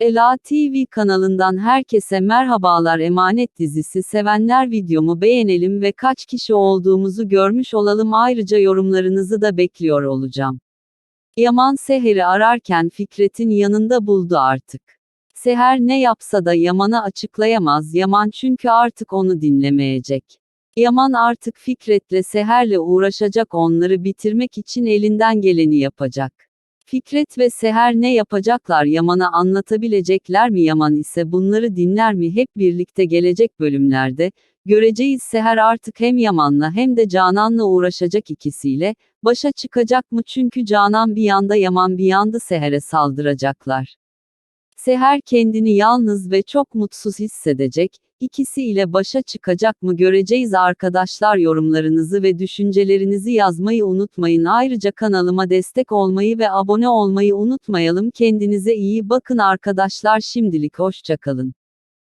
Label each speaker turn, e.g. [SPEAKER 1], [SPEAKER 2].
[SPEAKER 1] Ela TV kanalından herkese merhabalar Emanet dizisi sevenler videomu beğenelim ve kaç kişi olduğumuzu görmüş olalım ayrıca yorumlarınızı da bekliyor olacağım. Yaman Seher'i ararken Fikret'in yanında buldu artık. Seher ne yapsa da Yaman'a açıklayamaz Yaman çünkü artık onu dinlemeyecek. Yaman artık Fikret'le Seher'le uğraşacak onları bitirmek için elinden geleni yapacak. Fikret ve Seher ne yapacaklar Yaman'a anlatabilecekler mi? Yaman ise bunları dinler mi? Hep birlikte gelecek bölümlerde, göreceğiz. Seher artık hem Yaman'la hem de Canan'la uğraşacak ikisiyle, başa çıkacak mı? Çünkü Canan bir yanda Yaman bir yanda Seher'e saldıracaklar. Seher kendini yalnız ve çok mutsuz hissedecek, ikisi başa çıkacak mı göreceğiz arkadaşlar yorumlarınızı ve düşüncelerinizi yazmayı unutmayın ayrıca kanalıma destek olmayı ve abone olmayı unutmayalım kendinize iyi bakın arkadaşlar şimdilik hoşçakalın.